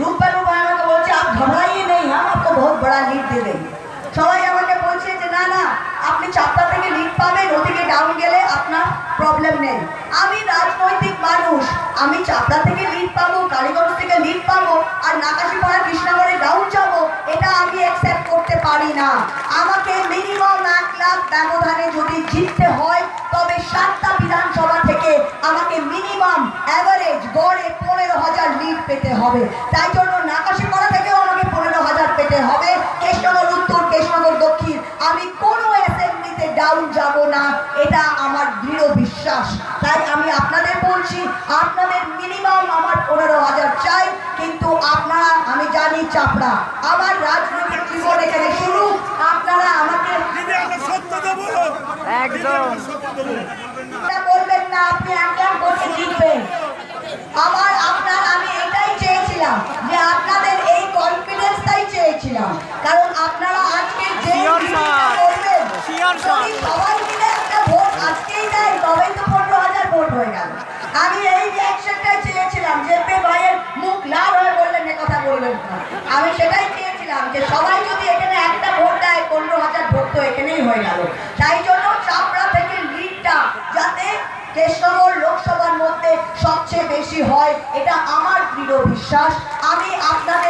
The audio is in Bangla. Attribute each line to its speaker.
Speaker 1: রূপা রূপা আমাকে বলছে আপ ঘবড়াইয়ে নেই হ্যাঁ আপনাকে বড় লিড দিয়ে দেন সবাই আমাকে বলছে যে না না আপনি চাপটা থেকে লিড পাবেন ওদিকে ডাউন গেলে আপনার প্রবলেম নেই আমি রাজনৈতিক মানুষ আমি চাপড়া থেকে লিড পাবো কালীগঞ্জ থেকে লিড পাবো আর নাকাশিপাড়া কৃষ্ণগড়ে ডাউন যাব এটা আমি অ্যাকসেপ্ট করতে পারি না। আমাকে মিনিমাম এক লাখ ব্যবধানে যদি জিততে হয়, তবে সাতটা বিধানসভা পেতে হবে। তাই জন্য নাকাশিপাড়া থেকেও আমাকে পনেরো হাজার পেতে হবে। কৃষ্ণনগর উত্তর কৃষ্ণনগর দক্ষিণ। আমি কোনো অ্যাসেম্বলিতে ডাউন যাব না। এটা আমার দৃঢ় বিশ্বাস। তাই আমি আপনাদের বলছি আপনাদের মিনিমাম আমার পনেরো হাজার চাই। কিন্তু আপনারা আমি জানি চাপড়া। আমার রাজনৈতিক জীবন এখানে শুরু। আপনারা আমাকে
Speaker 2: একদম।
Speaker 1: বলবেন না আপনি একটা ভোটে জিতবেন আমার আপনার আমি এটাই চেয়েছিলাম যে আপনাদের এই কনফিডেন্সটাই চেয়েছিলাম কারণ আপনারা আজকে যে. করবেন যদি সবাই মিলে একটা ভোট আজকেই দেয় তবেই তো পনেরো হাজার ভোট হয়ে গেল। আমি এই রিয়াকশনটাই চেয়েছিলাম যে পে ভাইয়ের মুখ লাল হয়ে বললেন এ কথা বলবেন আমি সেটাই চেয়েছিলাম যে সবাই যদি এখানে একটা ভোট দেয় পনেরো হাজার ভোট তো এখানেই হয়ে গেল। তাই জন্য চাপড়া থেকে লিডটা যাতে কৃষ্ণনগর লোকসভার মধ্যে সবচেয়ে বেশি হয় এটা আমার দৃঢ় বিশ্বাস। আমি আপনাদের